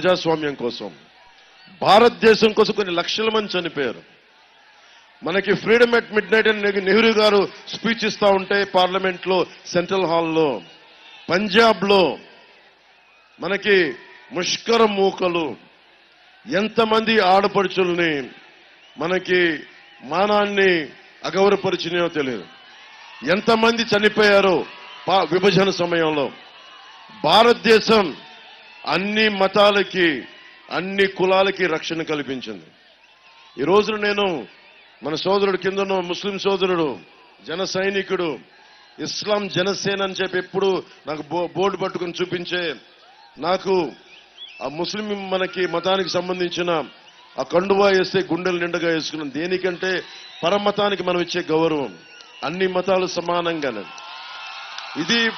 ప్రజాస్వామ్యం కోసం భారతదేశం కోసం కొన్ని లక్షల మంది చనిపోయారు. మనకి ఫ్రీడమ్ ఎట్ మిడ్ నైట్ అని నెహ్రూ గారు స్పీచ్ ఇస్తా ఉంటే పార్లమెంట్లో సెంట్రల్ హాల్లో పంజాబ్లో మనకి ముష్కర మూకలు ఎంతమంది ఆడపడుచుల్ని మనకి మానాన్ని అగౌరవపరిచినాయో తెలియదు. ఎంతమంది చనిపోయారో విభజన సమయంలో. భారతదేశం అన్ని మతాలకి అన్ని కులాలకి రక్షణ కల్పించింది. ఈ రోజున నేను మన సోదరుడు కింద ముస్లిం సోదరుడు జన సైనికుడు ఇస్లాం జనసేన అని చెప్పి ఎప్పుడు నాకు బో- బోర్డు పట్టుకుని చూపించే నాకు ఆ ముస్లిం మనకి మతానికి సంబంధించిన ఆ కండువా వేస్తే గుండెలు నిండుగా వేసుకున్నాం దేనికంటే పరమతానికి మనం ఇచ్చే గౌరవం అన్ని మతాలు సమానంగానే. ఇది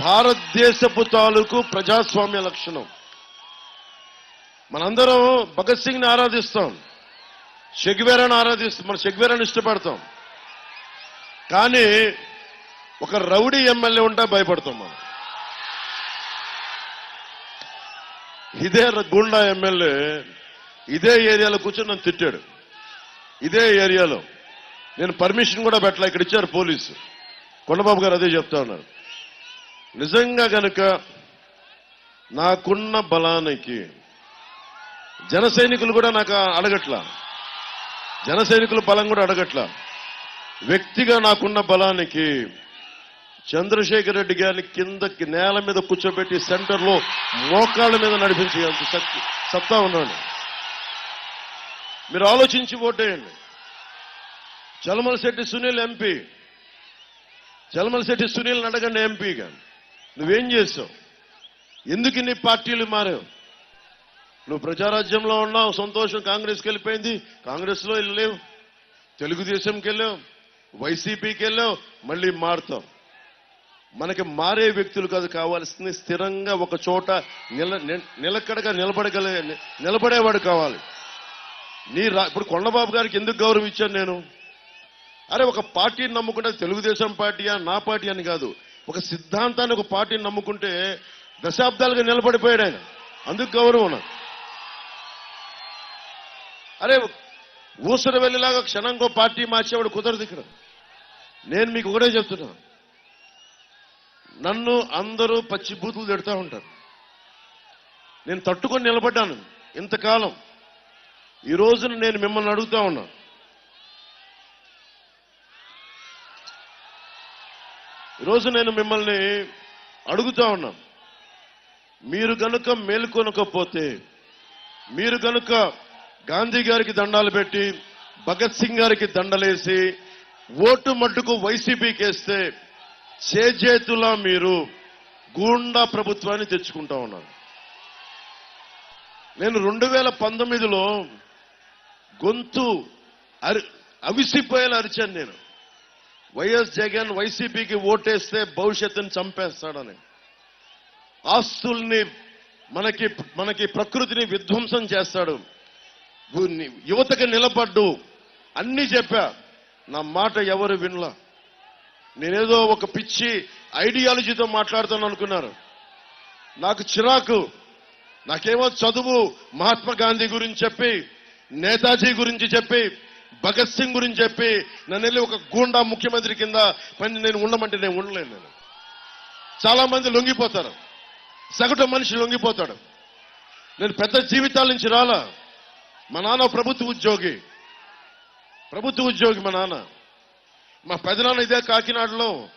భారతదేశపు తాలూకు ప్రజాస్వామ్య లక్షణం. మనందరం భగత్ సింగ్ని ఆరాధిస్తాం. షెగ్వేరాన్ని ఆరాధిస్తాం. మన షెగ్వేరాన్ని ఇష్టపడతాం. కానీ ఒక రౌడీ ఎమ్మెల్యే ఉంటే భయపడతాం మనం. ఇదే గుండా ఎమ్మెల్యే ఇదే ఏరియాలో కూర్చొని నన్ను తిట్టాడు. ఇదే ఏరియాలో. నేను పర్మిషన్ కూడా పెట్టలే ఇక్కడ ఇచ్చారు పోలీసు. కొండబాబు గారు అదే చెప్తా ఉన్నారు. నిజంగా గనుక నాకున్న బలానికి జన సైనికులు కూడా నాకు అడగట్లా. జన సైనికుల బలం కూడా అడగట్లా. వ్యక్తిగా నాకున్న బలానికి చంద్రశేఖర్ రెడ్డి గారిని కిందకి నేల మీద కూర్చోబెట్టి సెంటర్లో మోకాళ్ళ మీద నడిపించే శక్తి సత్తా ఉన్నాను మీరు ఆలోచించి ఓటేయండి. చలమల శెట్టి సునీల్ ఎంపీ. చలమల శెట్టి సునీల్ అడగండి ఎంపీగా. నువ్వేం చేసావు? ఎందుకు ఇన్ని పార్టీలు మారావు? నువ్వు ప్రజారాజ్యంలో ఉన్నావు సంతోషం కాంగ్రెస్కి వెళ్ళిపోయింది. కాంగ్రెస్లో వెళ్ళలేవు తెలుగుదేశంకి వెళ్ళావు. వైసీపీకి వెళ్ళావు. మళ్ళీ మారుతావు. మనకి మారే వ్యక్తులు కాదు కావాల్సింది స్థిరంగా ఒక చోట నిల నిలకడగా నిలబడగల నిలబడేవాడు కావాలి. నీ రా ఇప్పుడు కొండబాబు గారికి ఎందుకు గౌరవం ఇచ్చాను నేను? అరే ఒక పార్టీని నమ్ముకుంటే తెలుగుదేశం పార్టీయా నా పార్టీ అని కాదు. ఒక సిద్ధాంతాన్ని ఒక పార్టీని నమ్ముకుంటే దశాబ్దాలుగా నిలబడిపోయాడు ఆయన. అందుకు గౌరవం అరే ఊసర వెళ్ళేలాగా క్షణంకో పార్టీ మార్చేవాడు కుదరదు ఇక్కడ. నేను మీకు ఒకటే చెప్తున్నా. నన్ను అందరూ పచ్చి బూతులు తిడతా ఉంటారు. నేను తట్టుకొని నిలబడ్డాను ఇంతకాలం. ఈ రోజున నేను మిమ్మల్ని అడుగుతా ఉన్నా. ఈరోజు నేను మిమ్మల్ని అడుగుతా ఉన్నా మీరు గనుక మేల్కొనకపోతే మీరు గనుక గాంధీ గారికి దండాలు పెట్టి భగత్ సింగ్ గారికి దండలేసి ఓటు మట్టుకు వైసీపీకి వేస్తే చేజేతులా మీరు గూండా ప్రభుత్వాన్ని తెచ్చుకుంటా ఉన్నారు. నేను రెండు వేల పంతొమ్మిదిలో గొంతు అరి అవిసిపోయేలా అరిచాను నేను. వైఎస్ జగన్ వైసీపీకి ఓటేస్తే భవిష్యత్తుని చంపేస్తాడని. ఆస్తుల్ని మనకి మనకి ప్రకృతిని విధ్వంసం చేస్తాడు. గు- యువతకి నిలబడ్డు. అన్ని చెప్పా. నా మాట ఎవరు వినలా? నేనేదో ఒక పిచ్చి ఐడియాలజీతో మాట్లాడుతాను అనుకున్నారు. నాకు చిరాకు. నాకేమో చదువు మహాత్మా గాంధీ గురించి చెప్పి నేతాజీ గురించి చెప్పి భగత్ సింగ్ గురించి చెప్పి నన్ను వెళ్ళి ఒక గూండా ముఖ్యమంత్రి కింద పని నేను ఉండమంటే నేను ఉండలేను నేను. చాలా మంది లొంగిపోతారు. సగటు మనిషి లొంగిపోతాడు. నేను పెద్ద జీవితాల నుంచి రాలా. మా నాన్న ప్రభుత్వ ఉద్యోగి. ప్రభుత్వ ఉద్యోగి మా నాన్న. మా పెదనాన్న ఇదే కాకినాడలో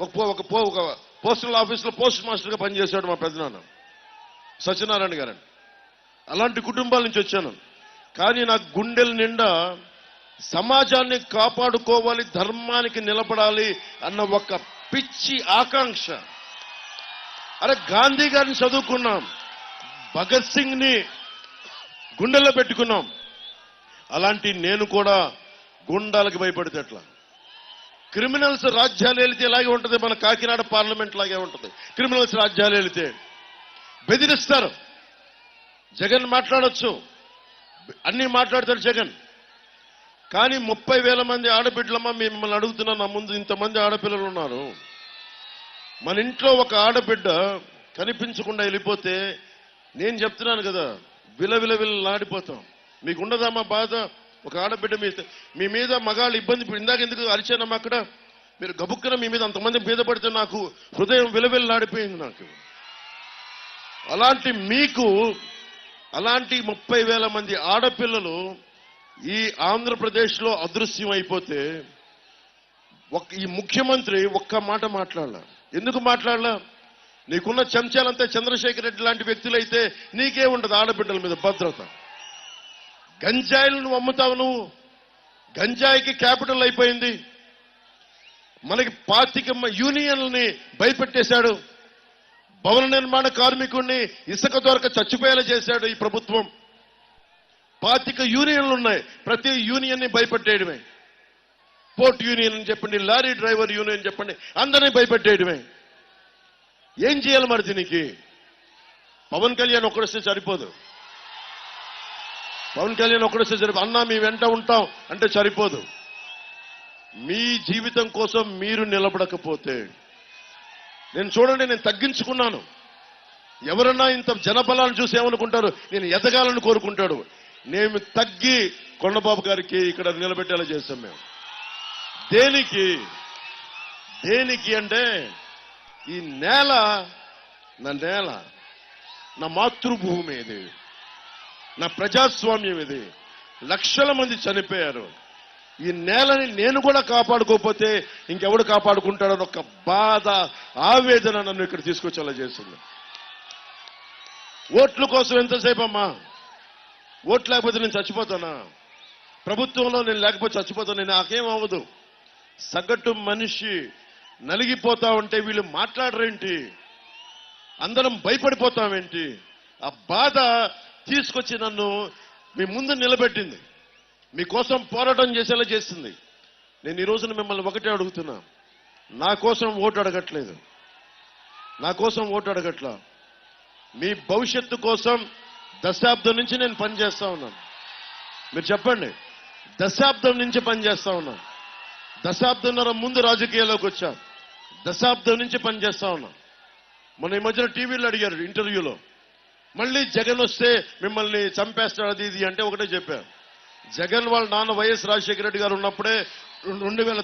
ఒక పో- ఒక పో- ఒక పోస్టల్ ఆఫీస్లో పోస్ట్ మాస్టర్గా పనిచేశాడు మా పెదనాన్న. సత్యనారాయణ గారని. అలాంటి కుటుంబాల నుంచి వచ్చాను. కానీ నాకు గుండెల నిండా సమాజాన్ని కాపాడుకోవాలి ధర్మానికి నిలబడాలి అన్న ఒక పిచ్చి ఆకాంక్ష. అరే గాంధీ గారిని చదువుకున్నాం భగత్ సింగ్ని గుండెల్లో పెట్టుకున్నాం. అలాంటి నేను కూడా గుండాలకు భయపడితే ఎట్లా? క్రిమినల్స్ రాజ్యాలు వెళితే ఇలాగే ఉంటుంది మన కాకినాడ పార్లమెంట్ లాగే ఉంటుంది. క్రిమినల్స్ రాజ్యాలు వెళితే బెదిరిస్తారు. జగన్ మాట్లాడొచ్చు. అన్ని మాట్లాడతాడు జగన్. కానీ ముప్పై వేల మంది ఆడబిడ్డలమ్మా మిమ్మల్ని అడుగుతున్నా నా ముందు ఇంతమంది ఆడపిల్లలు ఉన్నారు. మన ఇంట్లో ఒక ఆడబిడ్డ కనిపించకుండా వెళ్ళిపోతే నేను చెప్తున్నాను కదా విలవిల విలలాడిపోతాం మీకు ఉండదమ్మా బాధ? ఒక ఆడబిడ్డ మీ మీ మీద మగాళ్ళు ఇబ్బంది ఇందాక ఎందుకు అరిచానమ్మా అక్కడ? మీరు గబుక్కున మీ మీద అంతమంది మీద పడితే నాకు హృదయం విలవిల్లాడిపోయింది నాకు. అలాంటి మీకు అలాంటి ముప్పై వేల మంది ఆడపిల్లలు ఈ ఆంధ్రప్రదేశ్లో అదృశ్యం అయిపోతే ఈ ముఖ్యమంత్రి ఒక్క మాట మాట్లాడలా. ఎందుకు మాట్లాడలా? నీకున్న చెంచాలంతా చంద్రశేఖర్ రెడ్డి లాంటి వ్యక్తులైతే నీకే ఉండదు ఆడబిడ్డల మీద భద్రత. గంజాయిలు నువ్వు అమ్ముతావు నువ్వు. గంజాయికి క్యాపిటల్ అయిపోయింది. మనకి పాతిక యూనియన్లని భయపెట్టేశాడు. భవన నిర్మాణ కార్మికుడిని ఇసుక దొరక చచ్చిపోయేలా చేశాడు ఈ ప్రభుత్వం. పాతిక యూనియన్లు ఉన్నాయి. ప్రతి యూనియన్ని భయపెట్టేయడమే. పోర్ట్ యూనియన్ అని చెప్పండి లారీ డ్రైవర్ యూనియన్ చెప్పండి అందరినీ భయపెట్టేయడమే. ఏం చేయాలి మరి దీనికి? పవన్ కళ్యాణ్ ఒక్కడొస్తే సరిపోదు. పవన్ కళ్యాణ్ ఒక్కడొస్తే సరిపోదు. అన్నా మీ వెంట ఉంటాం అంటే సరిపోదు. మీ జీవితం కోసం మీరు నిలబడకపోతే నేను చూడండి నేను తగ్గించుకున్నాను. ఎవరన్నా ఇంత జనబలాన్ని చూసి ఏమనుకుంటారు? నేను ఎదగాలని కోరుకుంటాడు. నేను తగ్గి కొండబాబు గారికి ఇక్కడ నిలబెట్టేలా చేస్తాం మేము. దేనికి? దేనికి అంటే ఈ నేల నా నేల నా మాతృభూమి ఇది నా ప్రజాస్వామ్యం ఇది లక్షల మంది చనిపోయారు. ఈ నేలని నేను కూడా కాపాడుకోకపోతే ఇంకెవడు కాపాడుకుంటాడని ఒక బాధ ఆవేదన నన్ను ఇక్కడ తీసుకొచ్చేలా చేస్తుంది ఓట్ల కోసం ఎంతసేపు అమ్మా ఓట్ లేకపోతే నేను చచ్చిపోతానా? ప్రభుత్వంలో నేను లేకపోతే చచ్చిపోతాను? నేను నాకేం అవ్వదు. సగటు మనిషి నలిగిపోతా ఉంటే వీళ్ళు మాట్లాడరేంటి? అందరం భయపడిపోతామేంటి? ఆ బాధ తీసుకొచ్చి నన్ను మీ ముందు నిలబెట్టింది. మీకోసం పోరాటం చేసేలా చేసింది. నేను ఈ రోజున మిమ్మల్ని ఒకటే అడుగుతున్నా. నా కోసం ఓటు అడగట్లేదు. నా కోసం ఓటు అడగట్లా. మీ భవిష్యత్తు కోసం దశాబ్దం నుంచి నేను పనిచేస్తా ఉన్నాను. మీరు చెప్పండి. దశాబ్దం నుంచి పనిచేస్తా ఉన్నాను. దశాబ్దంన్నర ముందు రాజకీయాల్లోకి వచ్చాను. దశాబ్దం నుంచి పనిచేస్తా ఉన్నా మొన్న ఈ మధ్యన టీవీలో అడిగారు ఇంటర్వ్యూలో. మళ్ళీ జగన్ వస్తే మిమ్మల్ని చంపేస్తాడు అది ఇది అంటే ఒకటే చెప్పారు. జగన్ వాళ్ళ నాన్న వైఎస్ రాజశేఖర రెడ్డి గారు ఉన్నప్పుడే రెండు వేల